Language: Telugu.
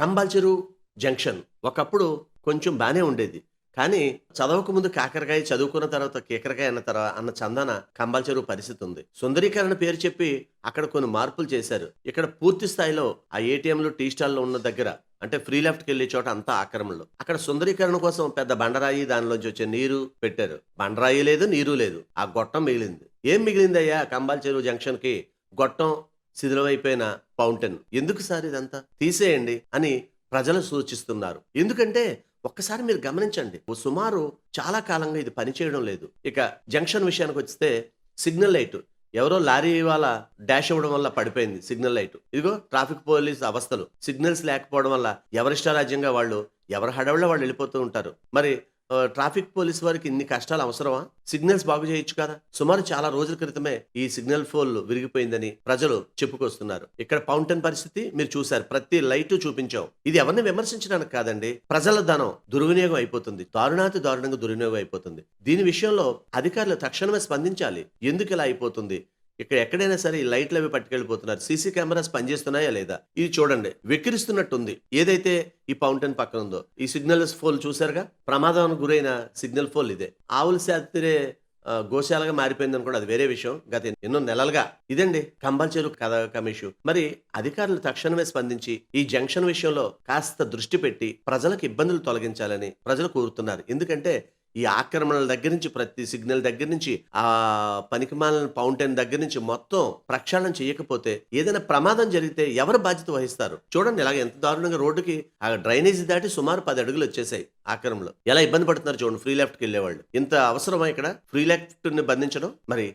కంబాల్చెరు జంక్షన్. ఒకప్పుడు కొంచెం బాగానే ఉండేది. కానీ చదవక ముందు కాకరకాయ చదువుకున్న తర్వాత కీకరకాయ అన్న తర్వాత అన్న చందన కంబాల్చెరువు పరిస్థితి ఉంది. సుందరీకరణ పేరు చెప్పి అక్కడ కొన్ని మార్పులు చేశారు. ఇక్కడ పూర్తి స్థాయిలో ఆ ఏటీఎంలు టీ స్టాల్లో ఉన్న దగ్గర అంటే ఫ్రీ లెఫ్ట్కి వెళ్ళే చోట అంతా ఆక్రమణలు. అక్కడ సుందరీకరణ కోసం పెద్ద బండరాయి దానిలోంచి వచ్చే నీరు పెట్టారు. బండరాయి లేదు నీరు లేదు. ఆ గొట్టం మిగిలింది. ఏం మిగిలిందయ్యా కంబాల్ చెరువు గొట్టం శిథిలమైపోయిన ఫౌంటైన్. ఎందుకు సార్ ఇదంతా? తీసేయండి అని ప్రజలు సూచిస్తున్నారు. ఎందుకంటే ఒక్కసారి మీరు గమనించండి ఓ సుమారు చాలా కాలంగా ఇది పనిచేయడం లేదు. ఇక జంక్షన్ విషయానికి వస్తే సిగ్నల్ లైట్. ఎవరో లారీ వాళ్ళ డాష్ ఇవ్వడం వల్ల పడిపోయింది సిగ్నల్ లైట్. ఇదిగో ట్రాఫిక్ పోలీస్ అవస్థలు. సిగ్నల్స్ లేకపోవడం వల్ల ఎవరిష్టారాజ్యంగా వాళ్ళు ఎవరి హడవల్లో వాళ్ళు వెళ్ళిపోతూ ఉంటారు. మరి ట్రాఫిక్ పోలీస్ వారికి ఇన్ని కష్టాలు అవసరమా? సిగ్నల్స్ బాగు చేయొచ్చు కదా. సుమారు చాలా రోజుల క్రితమే ఈ సిగ్నల్ ఫోల్ విరిగిపోయిందని ప్రజలు చెప్పుకొస్తున్నారు. ఇక్కడ ఫౌంటైన్ పరిస్థితి మీరు చూశారు. ప్రతి లైట్ చూపించాం. ఇది ఎవరిని విమర్శించడానికి కాదండి. ప్రజల ధనం దుర్వినియోగం అయిపోతుంది. దారుణాతి దారుణంగా దుర్వినియోగం అయిపోతుంది. దీని విషయంలో అధికారులు తక్షణమే స్పందించాలి. ఎందుకు ఇలా అయిపోతుంది? ఇక్కడ ఎక్కడైనా సరే ఈ లైట్లు అవి పట్టుకెళ్ళిపోతున్నారు. సీసీ కెమెరాస్ పనిచేస్తున్నాయా లేదా? ఇది చూడండి. వెక్కిరిస్తున్నట్టుంది ఏదైతే ఈ ఫౌంటైన్ పక్కన ఉందో ఈ సిగ్నల్ ఫోల్ చూసారుగా ప్రమాదానికి గురైన సిగ్నల్ ఫోల్ ఇదే. ఆవుల శాతిరే గోశాలగా మారిపోయిందని కూడా అది వేరే విషయం. గత ఎన్నో నెలలుగా ఇదండి కంబల్చెరు కథ కమిషు మరి అధికారులు తక్షణమే స్పందించి ఈ జంక్షన్ విషయంలో కాస్త దృష్టి పెట్టి ప్రజలకు ఇబ్బందులు తొలగించాలని ప్రజలు కోరుతున్నారు. ఎందుకంటే ఈ ఆక్రమణల దగ్గర నుంచి ప్రతి సిగ్నల్ దగ్గర నుంచి ఆ పనికిమాలిన ఫౌంటైన్ దగ్గర నుంచి మొత్తం ప్రక్షాళన చేయకపోతే ఏదైనా ప్రమాదం జరిగితే ఎవరు బాధ్యత వహిస్తారు? చూడండి ఇలాగ ఎంత దారుణంగా రోడ్డుకి ఆ డ్రైనేజీ దాటి సుమారు పది అడుగులు వచ్చేసాయి ఆక్రమణలో. ఎలా ఇబ్బంది పడుతున్నారు చూడండి ఫ్రీ లెఫ్ట్కి వెళ్ళేవాళ్ళు. ఇంత అవసరమా ఇక్కడ? ఫ్రీ లెఫ్ట్ని బంధించడం? మరి